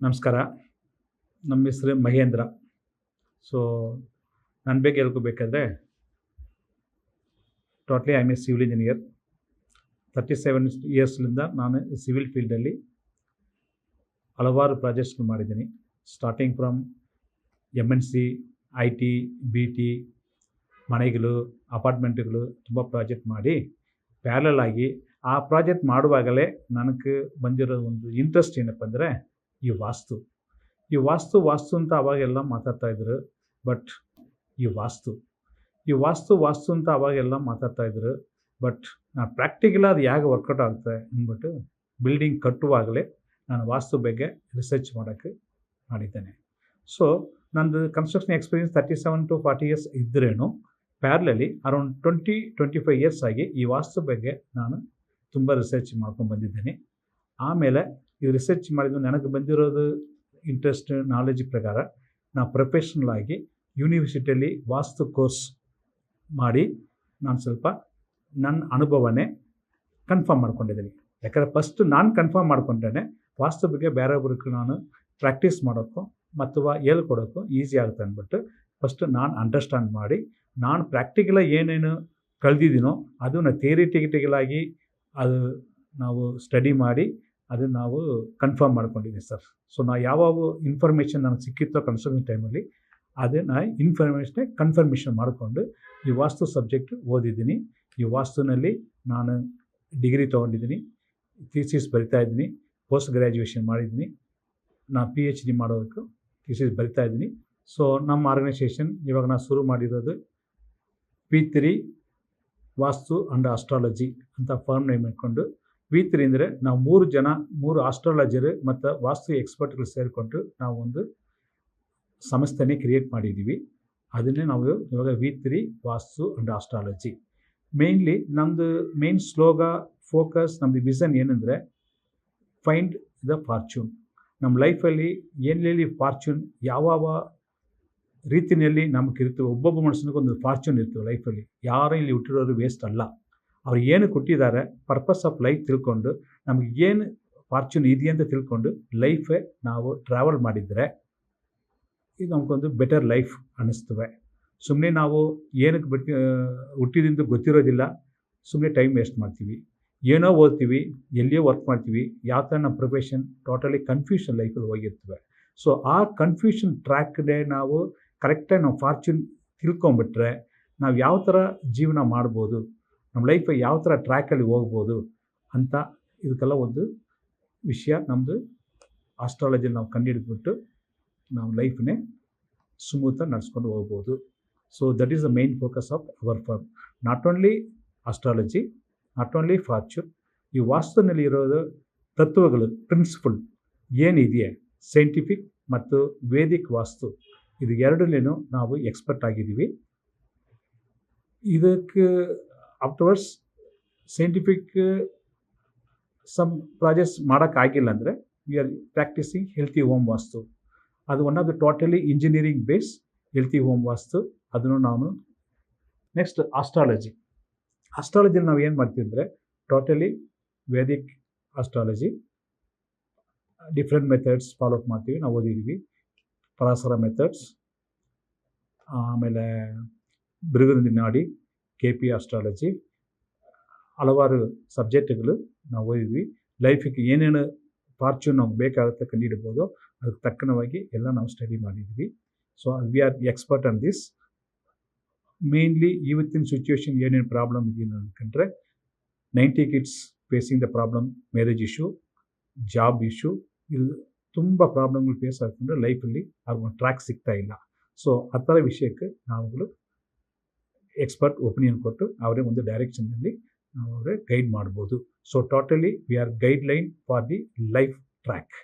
ನಮಸ್ಕಾರ. ನಮ್ಮ ಹೆಸರು ಮಹೇಂದ್ರ. ಸೊ ನನ್ನ ಬಗ್ಗೆ ಹೇಳ್ಕೋಬೇಕಾದ್ರೆ totally I a civil engineer thirty seven ಇಯರ್ಸ್ಲಿಂದ ನಾನು ಸಿವಿಲ್ ಫೀಲ್ಡಲ್ಲಿ ಹಲವಾರು ಪ್ರಾಜೆಕ್ಟ್ಸ್ಗಳು ಮಾಡಿದ್ದೀನಿ. Starting from M N C I T B T ಮನೆಗಳು ಅಪಾರ್ಟ್ಮೆಂಟ್ಗಳು ತುಂಬ ಪ್ರಾಜೆಕ್ಟ್ ಮಾಡಿ ಪ್ಯಾರಲಾಗಿ ಆ ಪ್ರಾಜೆಕ್ಟ್ ಮಾಡುವಾಗಲೇ ನನಗೆ ಬಂದಿರೋ ಒಂದು ಇಂಟ್ರೆಸ್ಟ್ ಏನಪ್ಪ ಅಂದರೆ ಈ ವಾಸ್ತು. ಈ ವಾಸ್ತು ವಾಸ್ತು ಅಂತ ಅವಾಗೆಲ್ಲ ಮಾತಾಡ್ತಾ ಇದ್ರು ಬಟ್ ಈ ವಾಸ್ತು. ಈ ವಾಸ್ತು ವಾಸ್ತು ಅಂತ ಅವಾಗೆಲ್ಲ ಮಾತಾಡ್ತಾ ಇದ್ರು ಬಟ್ ನಾನು ಪ್ರಾಕ್ಟಿಕಲ್ ಅದು ಹೇಗೆ ವರ್ಕೌಟ್ ಆಗುತ್ತೆ ಅಂದ್ಬಿಟ್ಟು ಬಿಲ್ಡಿಂಗ್ ಕಟ್ಟುವಾಗಲೇ ನಾನು ವಾಸ್ತು ಬಗ್ಗೆ ರಿಸರ್ಚ್ ಮಾಡೋಕ್ಕೆ ಮಾಡಿದ್ದೇನೆ. ಸೊ ನಂದು construction experience thirty seven to forty years ಇದ್ರೇನು ಪ್ಯಾರ್ಲಲ್ಲಿ around twenty twenty five years ಆಗಿ ಈ ವಾಸ್ತು ಬಗ್ಗೆ ನಾನು ತುಂಬ ರಿಸರ್ಚ್ ಮಾಡ್ಕೊಂಡು ಬಂದಿದ್ದೇನೆ. ಆಮೇಲೆ ಈ ರಿಸರ್ಚ್ ಮಾಡಿದ್ದು ನನಗೆ ಬಂದಿರೋದು ಇಂಟ್ರೆಸ್ಟ್ ನಾಲೆಜ್ ಪ್ರಕಾರ ನಾನು ಪ್ರೊಫೆಷ್ನಲ್ ಆಗಿ ಯೂನಿವರ್ಸಿಟಿಯಲ್ಲಿ ವಾಸ್ತು ಕೋರ್ಸ್ ಮಾಡಿ ನಾನು ಸ್ವಲ್ಪ ನನ್ನ ಅನುಭವನೇ ಕನ್ಫರ್ಮ್ ಮಾಡ್ಕೊಂಡಿದ್ದೀನಿ. ಯಾಕಂದರೆ ಫಸ್ಟ್ ನಾನು ಕನ್ಫರ್ಮ್ ಮಾಡ್ಕೊಂಡೇ ವಾಸ್ತು ಬಗ್ಗೆ ಬೇರೊಬ್ರಿಗೆ ನಾನು ಪ್ರಾಕ್ಟೀಸ್ ಮಾಡೋಕ್ಕೂ ಅಥವಾ ಹೇಳ್ಕೊಡೋಕ್ಕೂ ಈಸಿ ಆಗುತ್ತೆ ಅಂದ್ಬಿಟ್ಟು ಫಸ್ಟ್ ನಾನು ಅಂಡರ್ಸ್ಟ್ಯಾಂಡ್ ಮಾಡಿ ನಾನು ಪ್ರಾಕ್ಟಿಕಲಾಗಿ ಏನೇನು ಕಲ್ತಿದ್ದೀನೋ ಅದನ್ನು ಥಿಯರಿಟಿಕಲಾಗಿ ಅದು ನಾವು ಸ್ಟಡಿ ಮಾಡಿ ಅದನ್ನು ನಾವು ಕನ್ಫರ್ಮ್ ಮಾಡ್ಕೊಂಡಿದ್ದೀವಿ ಸರ್ ಸೊ ನಾ ಯಾವಾಗ ಇನ್ಫಾರ್ಮೇಷನ್ ನನಗೆ ಸಿಕ್ಕಿತ್ತೋ ಕನ್ಸಲ್ಟಿಂಗ್ ಟೈಮಲ್ಲಿ ಅದನ್ನು ಇನ್ಫಾರ್ಮೇಷನ್ನೇ ಕನ್ಫರ್ಮೇಷನ್ ಮಾಡಿಕೊಂಡು ಈ ವಾಸ್ತು ಸಬ್ಜೆಕ್ಟ್ ಓದಿದ್ದೀನಿ. ಈ ವಾಸ್ತುನಲ್ಲಿ ನಾನು ಡಿಗ್ರಿ ತೊಗೊಂಡಿದ್ದೀನಿ ಥೀಸಿಸ್ ಬರಿತಾ ಇದ್ದೀನಿ ಪೋಸ್ಟ್ ಗ್ರ್ಯಾಜುಯೇಷನ್ ಮಾಡಿದ್ದೀನಿ. ನಾನು ಪಿ ಎಚ್ ಡಿ ಮಾಡೋದಕ್ಕೆ ಥೀಸಿಸ್ ಬರಿತಾ ಇದ್ದೀನಿ. ಸೊ ನಮ್ಮ ಆರ್ಗನೈಸೇಷನ್ ಇವಾಗ ನಾನು ಶುರು ಮಾಡಿರೋದು P three vastu and astrology ಅಂತ ಫಾರ್ಮ್ ನೇಮ್ ಇಟ್ಕೊಂಡು ವಿ ಅಂದರೆ ನಾವು ಮೂರು ಜನ, ಮೂರು ಆಸ್ಟ್ರಾಲಜರ್ ಮತ್ತು ವಾಸ್ತು ಎಕ್ಸ್ಪರ್ಟ್ಗಳು ಸೇರಿಕೊಂಡು ನಾವು ಒಂದು ಸಂಸ್ಥೆನೇ ಕ್ರಿಯೇಟ್ ಮಾಡಿದ್ದೀವಿ ಅದನ್ನೇ ನಾವು ಇವಾಗ V three vastu and astrology mainly ನಮ್ಮದು ಮೇನ್ ಸ್ಲೋಗ ಫೋಕಸ್ ನಮ್ಮದು ವಿಷನ್ ಏನಂದರೆ ಫೈಂಡ್ ದ ಫಾರ್ಚೂನ್ ನಮ್ಮ ಲೈಫಲ್ಲಿ ಎಲ್ಲೆಲ್ಲಿ ಫಾರ್ಚೂನ್ ಯಾವ ರೀತಿಯಲ್ಲಿ ನಮಗೆ ಇರ್ತವೆ, ಒಬ್ಬೊಬ್ಬ ಮನುಷ್ಯನಿಗೆ ಒಂದು ಫಾರ್ಚೂನ್ ಇರ್ತವೆ ಲೈಫಲ್ಲಿ ಯಾರು ಇಲ್ಲಿ ಹುಟ್ಟಿರೋರು ವೇಸ್ಟ್ ಅಲ್ಲ. ಅವ್ರು ಏನು ಕೊಟ್ಟಿದ್ದಾರೆ ಪರ್ಪಸ್ ಆಫ್ ಲೈಫ್ ತಿಳ್ಕೊಂಡು, ನಮಗೆ ಏನು ಫಾರ್ಚೂನ್ ಇದೆಯಾ ಅಂತ ತಿಳ್ಕೊಂಡು ಲೈಫೇ ನಾವು ಟ್ರಾವೆಲ್ ಮಾಡಿದರೆ ಇದು ನಮಗೊಂದು ಬೆಟರ್ ಲೈಫ್ ಅನ್ನಿಸ್ತವೆ ಸುಮ್ಮನೆ ನಾವು ಏನಕ್ಕೆ ಬಿಟ್ಟು ಹುಟ್ಟಿದಿಂದ ಗೊತ್ತಿರೋದಿಲ್ಲ ಸುಮ್ಮನೆ ಟೈಮ್ ವೇಸ್ಟ್ ಮಾಡ್ತೀವಿ. ಏನೋ ಓದ್ತೀವಿ, ಎಲ್ಲಿಯೋ ವರ್ಕ್ ಮಾಡ್ತೀವಿ, ಯಾವ ಥರ ನಮ್ಮ ಪ್ರೊಫೆಷನ್ ಟೋಟಲಿ ಕನ್ಫ್ಯೂಷನ್ ಲೈಫಲ್ಲಿ ಹೋಗಿರ್ತವೆ ಸೊ ಆ ಕನ್ಫ್ಯೂಷನ್ ಟ್ರ್ಯಾಕ್ಗೆ ನಾವು ಕರೆಕ್ಟಾಗಿ ನಾವು ಫಾರ್ಚೂನ್ ತಿಳ್ಕೊಂಬಿಟ್ರೆ ನಾವು ಯಾವ ಥರ ಜೀವನ ಮಾಡ್ಬೋದು ನಮ್ಮ ಲೈಫ್ ಯಾವ ಥರ ಟ್ರ್ಯಾಕಲ್ಲಿ ಹೋಗ್ಬೋದು ಅಂತ ಇದಕ್ಕೆಲ್ಲ ಒಂದು ವಿಷಯ ನಮ್ಮದು ಆಸ್ಟ್ರಾಲಜಿಲಿ ನಾವು ಕಂಡುಹಿಡಿದ್ಬಿಟ್ಟು ನಾವು ಲೈಫನ್ನೇ ಸ್ಮೂತಾಗಿ ನಡೆಸ್ಕೊಂಡು ಹೋಗ್ಬೋದು. So that is the main focus of our firm not only astrology not only fortune ಈ ವಾಸ್ತುನಲ್ಲಿ ಇರೋದು ತತ್ವಗಳು ಪ್ರಿನ್ಸಿಪಲ್ ಏನಿದೆಯೇ ಸೈಂಟಿಫಿಕ್ ಮತ್ತು ವೇದಿಕ್ ವಾಸ್ತು, ಇದು ಎರಡರಲ್ಲೇನು ನಾವು ಎಕ್ಸ್ಪರ್ಟ್ ಆಗಿದ್ದೀವಿ. ಇದಕ್ಕೆ ಆಫ್ಟರ್ವರ್ಡ್ಸ್ ಸೈಂಟಿಫಿಕ್ ಸಮ್ ಪ್ರಾಜೆಕ್ಟ್ಸ್ ಮಾಡೋಕ್ಕಾಗಿಲ್ಲ ಅಂದರೆ we are practising healthy home vastu ಅದು one of the totally engineering base healthy home vastu ಅದನ್ನು ನಾನು ನೆಕ್ಸ್ಟ್ ಆಸ್ಟ್ರಾಲಜಿ ಆಸ್ಟ್ರಾಲಜಿಲಿ ನಾವು ಏನು ಮಾಡ್ತೀವಿ ಅಂದರೆ totally Vedic astrology different methods follow up ಮಾಡ್ತೀವಿ. ನಾವು ಓದಿದ್ದೀವಿ ಪರಾಸರ ಮೆಥಡ್ಸ್ ಆಮೇಲೆ ಬಿರುಗದಿಂದ ನಾಡಿ ಕೆ ಪಿ ಆಸ್ಟ್ರಾಲಜಿ ಹಲವಾರು ಸಬ್ಜೆಕ್ಟ್ಗಳು ನಾವು ಓದಿದ್ವಿ ಲೈಫಿಗೆ ಏನೇನು ಫಾರ್ಚೂನ್ ನಮ್ಗೆ ಬೇಕಾಗುತ್ತೆ ಕಂಡುಹಿಡ್ಬೋದು ಅದಕ್ಕೆ ತಕ್ಕನವಾಗಿ ಎಲ್ಲ ನಾವು ಸ್ಟಡಿ ಮಾಡಿದ್ವಿ so we are expert on this mainly ಇವತ್ತಿನ ಸಿಚುವೇಶನ್ ಏನೇನು ಪ್ರಾಬ್ಲಮ್ ಇದೆಯೋ ಅನ್ಕೊಂಡ್ರೆ ninety kids facing the problem marriage issue job issue ಇದು ತುಂಬ ಪ್ರಾಬ್ಲಮ್ಗಳು ಫೇಸ್ ಆಗ್ತಂದ್ರೆ ಲೈಫಲ್ಲಿ ಅವ್ರಿಗೆ ಟ್ರ್ಯಾಕ್ ಸಿಗ್ತಾ ಇಲ್ಲ ಸೊ ಆ ಥರ ವಿಷಯಕ್ಕೆ ನಾವುಗಳು ಎಕ್ಸ್ಪರ್ಟ್ ಒಪಿನಿಯನ್ ಕೊಟ್ಟು ಅವರೇ ಒಂದು ಡೈರೆಕ್ಷನ್ನಲ್ಲಿ ಅವರೇ ಗೈಡ್ ಮಾಡ್ಬೋದು. So totally we are guideline for the life track